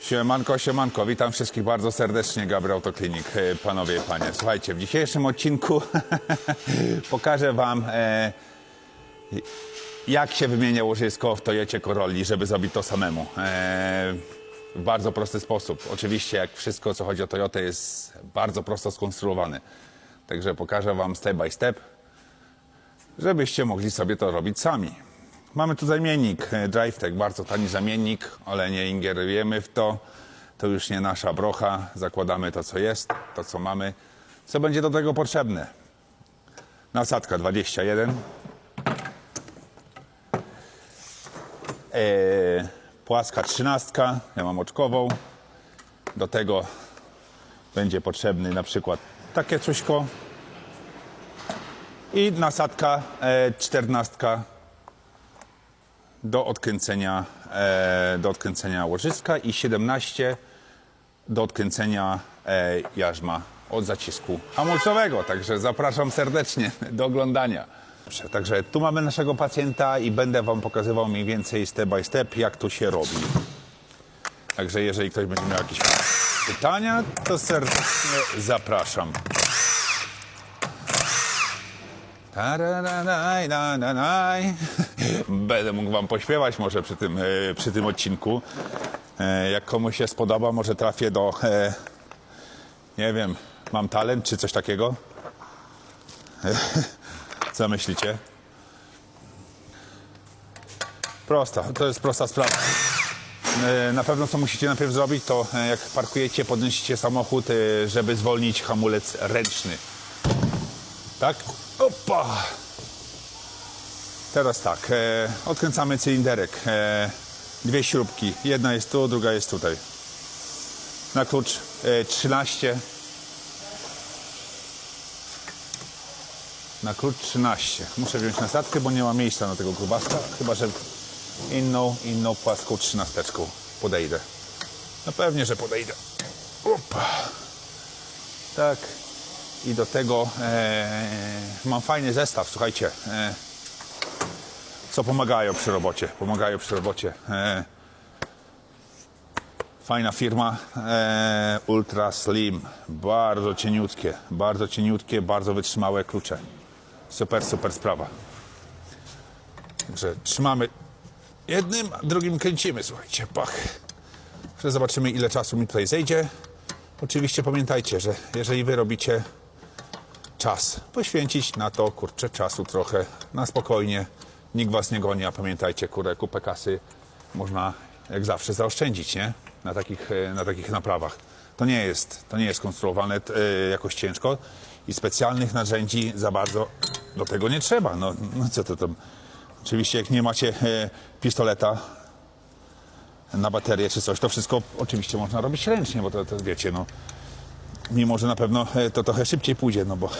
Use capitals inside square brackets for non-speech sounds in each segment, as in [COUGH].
Siemanko, siemanko, witam wszystkich bardzo serdecznie, Gabriel Autoklinik, e, panowie i panie. Słuchajcie, w dzisiejszym odcinku [LAUGHS] pokażę wam, e, jak się wymienia łożysko w Toyocie Corolli, żeby zrobić to samemu. E, w bardzo prosty sposób. Oczywiście, jak wszystko, co chodzi o Toyotę, jest bardzo prosto skonstruowane. Także pokażę wam step by step, żebyście mogli sobie to robić sami. Mamy tu zamiennik e, DriveTech, bardzo tani zamiennik, ale nie ingerujemy w to. To już nie nasza brocha. Zakładamy to, co jest, to, co mamy. Co będzie do tego potrzebne? Nasadka 21. E, płaska 13. Ja mam oczkową. Do tego będzie potrzebny na przykład takie cośko. I nasadka e, 14 do odkręcenia, e, do odkręcenia łożyska i 17 do odkręcenia e, jarzma od zacisku hamulcowego. Także zapraszam serdecznie do oglądania. Dobrze, Także tu mamy naszego pacjenta i będę Wam pokazywał mniej więcej step by step, jak to się robi. Także jeżeli ktoś będzie miał jakieś pytania, to serdecznie zapraszam. [LAUGHS] Będę mógł wam pośpiewać może przy tym, e, przy tym odcinku. E, Jak komuś się spodoba, może trafię do, e, nie wiem, mam talent czy coś takiego. [LAUGHS] Co myślicie? Prosta, to jest prosta sprawa. Na pewno co musicie najpierw zrobić, to jak parkujecie, podnosicie samochód, żeby zwolnić hamulec ręczny. Tak? Opa! Teraz tak, e, odkręcamy cylinderek. E, dwie śrubki. Jedna jest tu, druga jest tutaj. Na klucz e, 13. Na klucz 13. Muszę wziąć nasadkę, bo nie ma miejsca na tego grubaska. Chyba, że inną, inną płaską trzynasteczką podejdę. No pewnie, że podejdę. Opa. Tak. I do tego e, mam fajny zestaw, słuchajcie, e, co pomagają przy robocie. Pomagają przy robocie. E, fajna firma, e, Ultra Slim, bardzo cieniutkie, bardzo cieniutkie, bardzo wytrzymałe klucze. Super, super sprawa. Także trzymamy jednym, a drugim kręcimy, słuchajcie, pach. Zobaczymy ile czasu mi tutaj zejdzie. Oczywiście pamiętajcie, że jeżeli wy robicie czas. Poświęcić na to, kurczę, czasu trochę, na spokojnie. Nikt was nie goni, a pamiętajcie, kurę, kupę kasy można jak zawsze zaoszczędzić, nie? Na takich, e, na takich naprawach. To nie jest, to nie jest konstruowane e, jakoś ciężko i specjalnych narzędzi za bardzo do tego nie trzeba. No, no co to tam? Oczywiście jak nie macie e, pistoleta na baterię czy coś, to wszystko oczywiście można robić ręcznie, bo to, to wiecie, no mimo że na pewno e, to trochę szybciej pójdzie, no bo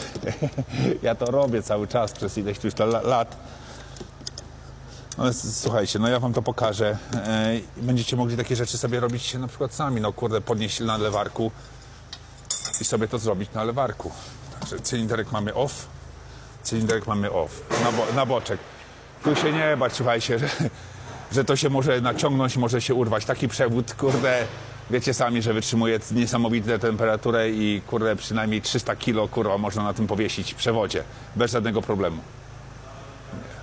[LAUGHS] ja to robię cały czas przez ileś już lat. Ale słuchajcie, no ja wam to pokażę e, będziecie mogli takie rzeczy sobie robić na przykład sami, no kurde, podnieść na lewarku i sobie to zrobić na lewarku. Także cylinderek mamy off, cylinderek mamy off, na, bo, na boczek. Tu się nie bać, słuchajcie, że, że to się może naciągnąć, może się urwać. Taki przewód, kurde, wiecie sami, że wytrzymuje niesamowite temperaturę i kurde, przynajmniej 300 kilo, kurwa, można na tym powiesić w przewodzie, bez żadnego problemu.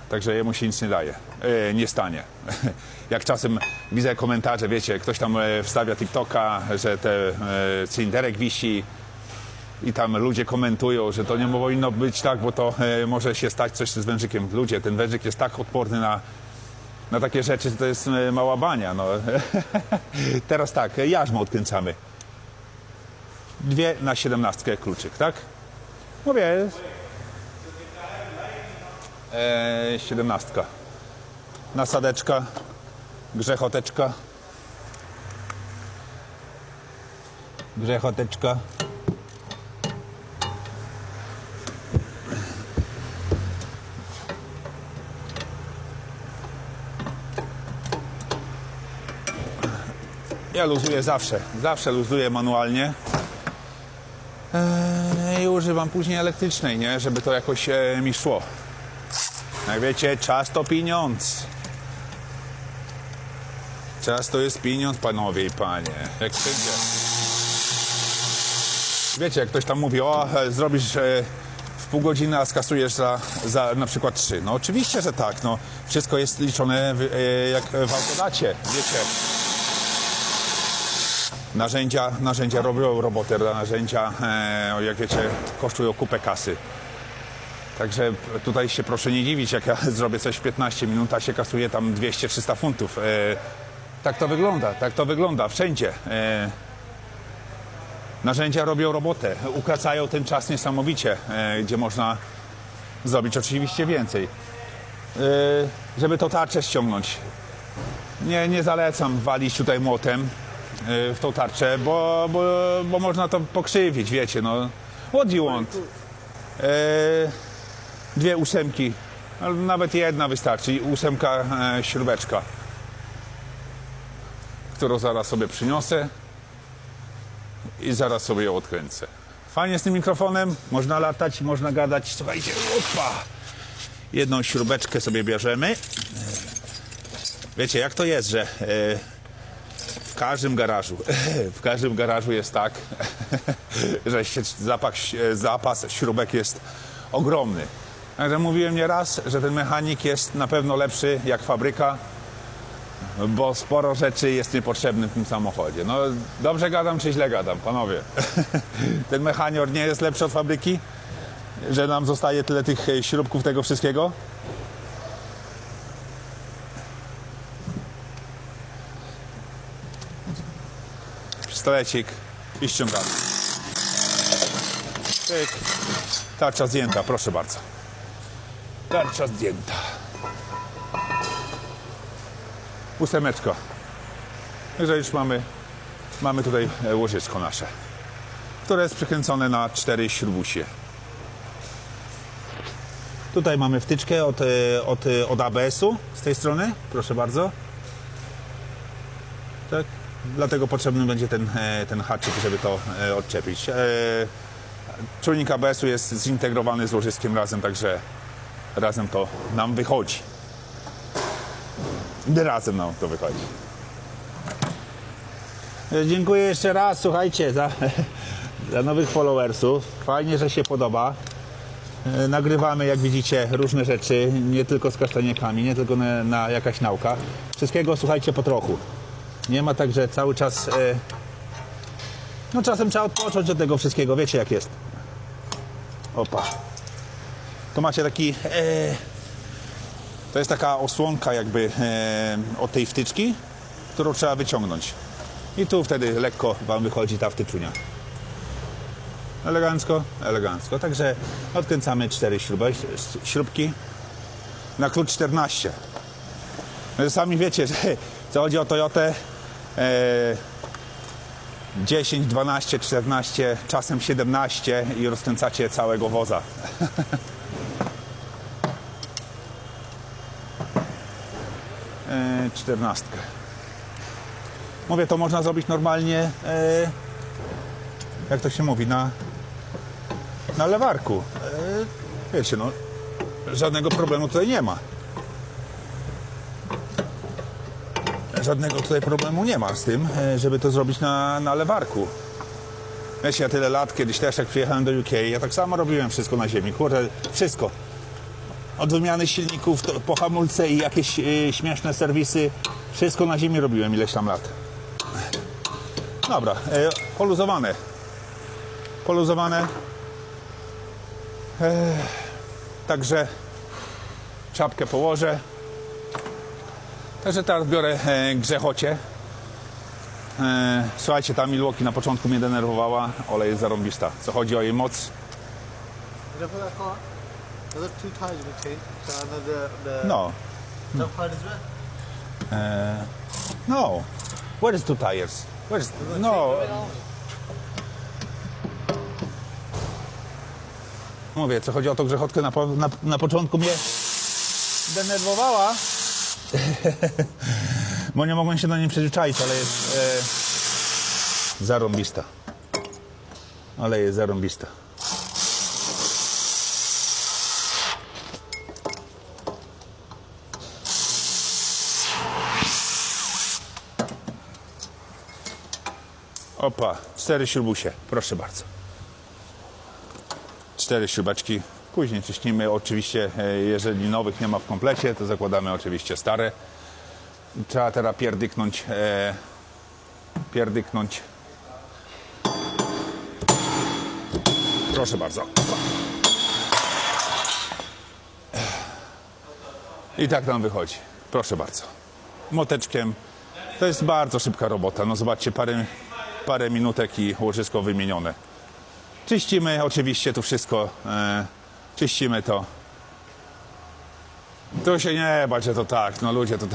Także jemu się nic nie daje, e, nie stanie. [LAUGHS] Jak czasem widzę komentarze, wiecie, ktoś tam e, wstawia TikToka, że te e, cylinderek wisi i tam ludzie komentują, że to nie powinno być tak, bo to e, może się stać coś z wężykiem. Ludzie, ten wężyk jest tak odporny na, na takie rzeczy, to jest e, mała bania. No. [LAUGHS] Teraz tak, e, jarzmo odkręcamy. Dwie na siedemnastkę kluczyk, tak? Mówię. E, siedemnastka. Nasadeczka, grzechoteczka. Grzechoteczka. Ja luzuję zawsze, zawsze luzuję manualnie. Eee, I używam później elektrycznej, nie? Żeby to jakoś e, mi szło. Jak wiecie, czas to pieniądz. Czas to jest pieniądz, panowie i panie. Jak wszędzie. Wiecie, jak ktoś tam mówi, o, e, zrobisz e, w pół godziny, a skasujesz za, za na przykład trzy. No oczywiście, że tak. No, wszystko jest liczone w, jak w autodacie. Wiecie. Narzędzia, narzędzia robią robotę, narzędzia, e, jak wiecie, kosztują kupę kasy. Także tutaj się proszę nie dziwić, jak ja [LAUGHS] zrobię coś w 15 minut, a się kasuje tam 200-300 funtów. E, tak to wygląda, tak to wygląda wszędzie. E, narzędzia robią robotę, ukracają ten czas niesamowicie, gdzie można zrobić oczywiście więcej. Żeby to tarczę ściągnąć. Nie, nie zalecam walić tutaj młotem w tą tarczę, bo, bo, bo można to pokrzywić, wiecie, no. What do you want? E, dwie ósemki, nawet jedna wystarczy. Ósemka e, śrubeczka, którą zaraz sobie przyniosę i zaraz sobie ją odkręcę. Fajnie z tym mikrofonem, można latać, można gadać. Słuchajcie, opa! Jedną śrubeczkę sobie bierzemy. Wiecie, jak to jest, że e, w każdym garażu, [LAUGHS] w każdym garażu jest tak, [LAUGHS] że zapach, zapas śrubek jest ogromny. Także mówiłem nieraz, że ten mechanik jest na pewno lepszy jak fabryka, bo sporo rzeczy jest niepotrzebnych w tym samochodzie. No dobrze gadam czy źle gadam, panowie? [LAUGHS] Ten mechanior nie jest lepszy od fabryki, że nam zostaje tyle tych e, śrubków tego wszystkiego? Pistolecik i ściągamy. Pyk. Tarcza zdjęta, proszę bardzo. Tarcza zdjęta. Ósemeczka. Także już mamy, mamy tutaj e, łożysko nasze, które jest przykręcone na cztery śrubusie. Tutaj mamy wtyczkę od, e, od, od ABS-u z tej strony, proszę bardzo. Dlatego potrzebny będzie ten, e, ten haczyk, żeby to e, odczepić. E, Czujnik ABS-u jest zintegrowany z łożyskiem razem, także razem to nam wychodzi. Razem nam to wychodzi. Dziękuję jeszcze raz, słuchajcie, za, [LAUGHS] za nowych followersów. Fajnie, że się podoba. Nagrywamy, jak widzicie, różne rzeczy, nie tylko z kasztaniekami, nie tylko na, na jakaś nauka. Wszystkiego słuchajcie po trochu. Nie ma tak, że cały czas. E, no czasem trzeba odpocząć od tego wszystkiego, wiecie jak jest. Opa. To macie taki. E, to jest taka osłonka, jakby e, od tej wtyczki, którą trzeba wyciągnąć. I tu wtedy lekko Wam wychodzi ta wtyczunia. Elegancko, elegancko. Także odkręcamy cztery śrubę, śrubki na klucz 14. No Sami wiecie, że [LAUGHS] co chodzi o Toyotę, 10, 12, 14, czasem 17 i rozkręcacie całego woza. [LAUGHS] E, 14. Mówię, to można zrobić normalnie, e, jak to się mówi, na, na lewarku. E, wiecie, no, żadnego problemu tutaj nie ma. Żadnego tutaj problemu nie ma z tym, e, żeby to zrobić na, na lewarku. Wiecie, ja tyle lat, kiedyś też jak przyjechałem do UK, ja tak samo robiłem wszystko na ziemi. Kurde, wszystko. Od wymiany silników to, po hamulce i jakieś e, śmieszne serwisy. Wszystko na ziemi robiłem ileś tam lat. Dobra, e, poluzowane. Poluzowane. Także czapkę położę. Także teraz biorę e, grzechocie. E, słuchajcie, ta Milwaukee na początku mnie denerwowała, olej jest zarąbista. Co chodzi o jej moc, no, red. no. Where is two tires? Where is, no, mówię, co chodzi o tą grzechotkę, na, po- na, na początku mnie denerwowała, [LAUGHS] Bo nie mogłem się do niej przyzwyczaić, ale jest e, zarąbista. Ale jest zarąbista. Opa, cztery śrubusie, proszę bardzo. Cztery śrubaczki Później czyścimy. Oczywiście, e, jeżeli nowych nie ma w komplecie, to zakładamy oczywiście stare. Trzeba teraz pierdyknąć, e, pierdyknąć. Proszę bardzo. I tak nam wychodzi. Proszę bardzo. Moteczkiem. To jest bardzo szybka robota. No zobaczcie, parę, parę minutek i łożysko wymienione. Czyścimy oczywiście tu wszystko. E, czyścimy to. Tu się nie bać, że to tak. No ludzie, to,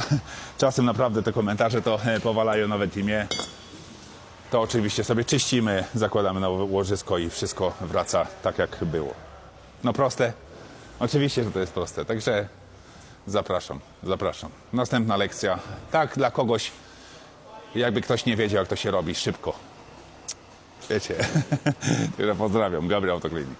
czasem naprawdę te komentarze to e, powalają nawet imię. To oczywiście sobie czyścimy, zakładamy nowe łożysko i wszystko wraca tak jak było. No proste? Oczywiście, że to jest proste. Także zapraszam, zapraszam. Następna lekcja. Tak dla kogoś, jakby ktoś nie wiedział, jak to się robi, szybko. Wiecie. [LAUGHS] Pozdrawiam. Gabriel Autoklinik.